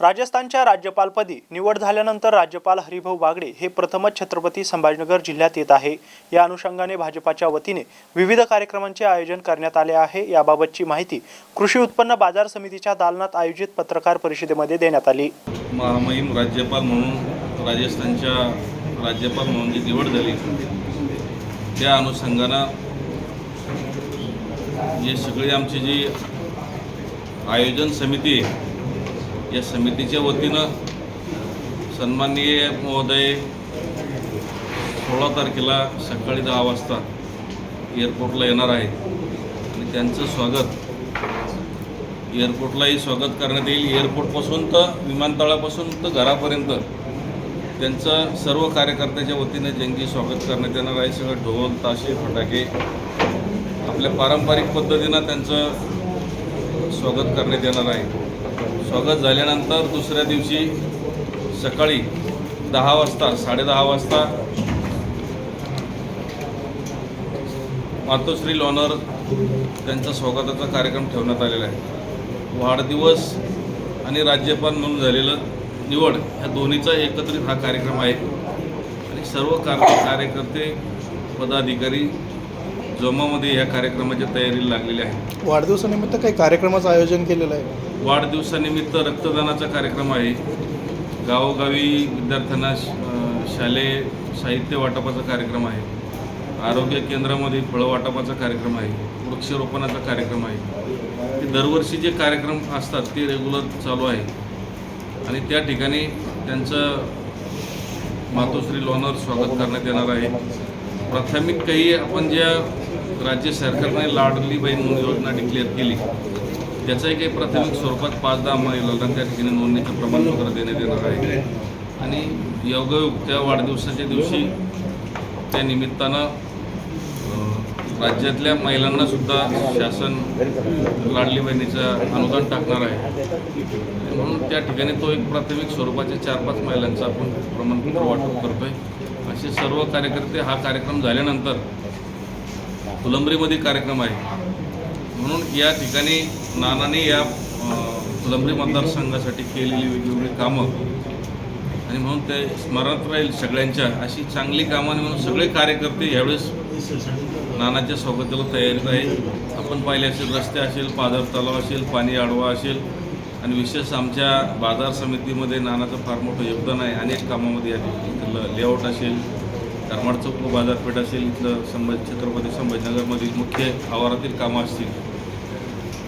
राजस्थानच्या राज्यपालपदी निवड झाल्यानंतर राज्यपाल हरिभाऊ बागडे हे प्रथमच छत्रपती संभाजीनगर जिल्ह्यात येत आहे. या अनुषंगाने भाजपाच्या वतीने विविध कार्यक्रमांचे आयोजन करण्यात आले आहे. याबाबतची माहिती कृषी उत्पन्न बाजार समितीच्या दालनात आयोजित पत्रकार परिषदेमध्ये देण्यात आली. महामहिम राज्यपाल म्हणून राजस्थानच्या राज्यपाल म्हणून जी निवड झाली त्या अनुषंगानं जे सगळी आमची जी आयोजन समिती आहे या समितीच्या वतीनं सन्माननीय महोदय सोळा तारखेला सकाळी दहा वाजता एअरपोर्टला येणार आहे आणि त्यांचं स्वागत. एअरपोर्टलाही स्वागत करण्यात येईल. एअरपोर्टपासून तर विमानतळापासून तर घरापर्यंत त्यांचं सर्व कार्यकर्त्याच्या वतीने जंगी स्वागत करण्यात येणार आहे सगळं ढोल ताशे फटाके आपल्या पारंपरिक पद्धतीनं त्यांचं स्वागत करण्यात येणार आहे. स्वागत झाल्यानंतर दुसऱ्या दिवशी सकाळी दहा वाजता साडेदहा वाजता मातोश्री लॉनर त्यांचा स्वागताचा कार्यक्रम ठेवण्यात आलेला आहे. वाढदिवस आणि राज्यपाल म्हणून झालेलं निवड ह्या दोन्हीचा एकत्रित हा कार्यक्रम आहे. आणि सर्व कार कार्यकर्ते पदाधिकारी जोमामध्ये ह्या कार्यक्रमाच्या तयारीला लागलेले आहेत. वाढदिवसानिमित्त काही कार्यक्रमाचं आयोजन केलेलं आहे? वाढदिवसानिमित्त रक्तदानाचा कार्यक्रम आहे. गावोगावी विद्यार्थ्यांना श- शालेय साहित्य वाटपाचा कार्यक्रम आहे. आरोग्य केंद्रामध्ये फळं वाटपाचा कार्यक्रम आहे. वृक्षरोपणाचा कार्यक्रम आहे. ते दरवर्षी जे कार्यक्रम असतात ते रेग्युलर चालू आहे. आणि त्या ठिकाणी त्यांचं मातोश्री लोणार स्वागत करण्यात येणार आहे. प्राथमिक काही आपण ज्या राज्य सरकारने लाडली बहीण म्हणून योजना डिक्लेअर केली त्याचाही काही प्राथमिक स्वरूपात पाच दहा महिलांना त्या ठिकाणी नोंदणीचं प्रमाणपत्र देण्यात येणार आहे. आणि योगायोग त्या वाढदिवसाच्या दिवशी त्या निमित्तानं राज्यातल्या महिलांना सुद्धा शासन लाडली बहिणीचं अनुदान टाकणार आहे. म्हणून त्या ठिकाणी तो एक प्राथमिक स्वरूपाच्या चार पाच महिलांचा आपण प्रमाणपत्र वाटप करतोय. असे सर्व कार्यकर्ते हा कार्यक्रम झाल्यानंतर फुलंबरीमध्ये कार्यक्रम आहे. म्हणून या ठिकाणी नानाने या फुलंबरी मतदारसंघासाठी केलेली वेगवेगळी कामं आणि म्हणून ते स्मरणात राहील सगळ्यांच्या अशी चांगली कामं आणि म्हणून सगळे कार्यकर्ते यावेळेस नानाच्या स्वागताला तयारीत आहे आपण पाहिले असेल रस्ते असेल पादर तलाव असेल पाणी आडवा असेल आणि विशेष आमच्या बाजार समितीमध्ये नानाचं फार मोठं योगदान आहे. अनेक कामामध्ये या तिथलं इथलं लेआउट असेल करमाड चौक बाजारपेठ असेल इथलं संभाजी छत्रपती संभाजीनगरमधील मुख्य आवारातील कामं असतील.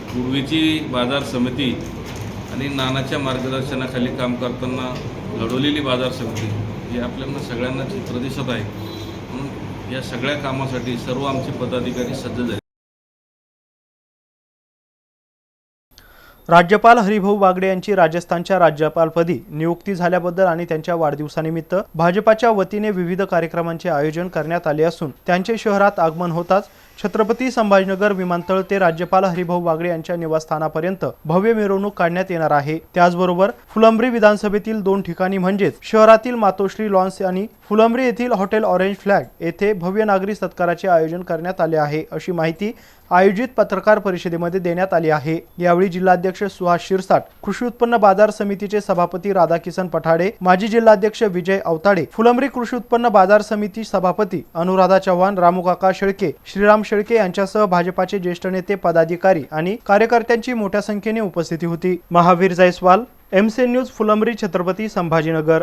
पूर्वीची बाजार समिती आणि नानाच्या मार्गदर्शनाखाली काम करताना लढवलेली बाजार समिती ही आपल्याला सगळ्यांना चित्र दिसत आहे. म्हणून या सगळ्या कामासाठी सर्व आमचे पदाधिकारी सज्ज झाले. राज्यपाल हरिभाऊ बागडे यांची राजस्थानच्या राज्यपालपदी नियुक्ती झाल्याबद्दल आणि त्यांच्या वाढदिवसानिमित्त भाजपाच्या वतीने विविध कार्यक्रमांचे आयोजन करण्यात आले असून त्यांचे शहरात आगमन होताच छत्रपती संभाजीनगर विमानतळ ते राज्यपाल हरिभाऊ बागडे यांच्या निवासस्थानापर्यंत भव्य मिरवणूक काढण्यात येणार आहे. त्याचबरोबर फुलंब्री विधानसभेतील दोन ठिकाणी म्हणजेच शहरातील मातोश्री लॉन्स आणि फुलंब्री येथील हॉटेल ऑरेंज फ्लॅग येथे भव्य नागरी सत्काराचे आयोजन करण्यात आले आहे अशी माहिती आयोजित पत्रकार परिषदेमध्ये देण्यात आली आहे. यावेळी जिल्हाध्यक्ष सुहास शिरसाट कृषी उत्पन्न बाजार समितीचे सभापती राधाकिसन पठाडे माजी जिल्हाध्यक्ष विजय अवताडे फुलंब्री कृषी उत्पन्न बाजार समिती सभापती अनुराधा चव्हाण रामूकाका शेळके श्रीराम शेळके यांच्यासह भाजपाचे ज्येष्ठ नेते पदाधिकारी आणि कार्यकर्त्यांची मोठ्या संख्येने उपस्थिती होती. Mahavir Jaiswal MC news Phulambri Chhatrapati Sambhajinagar.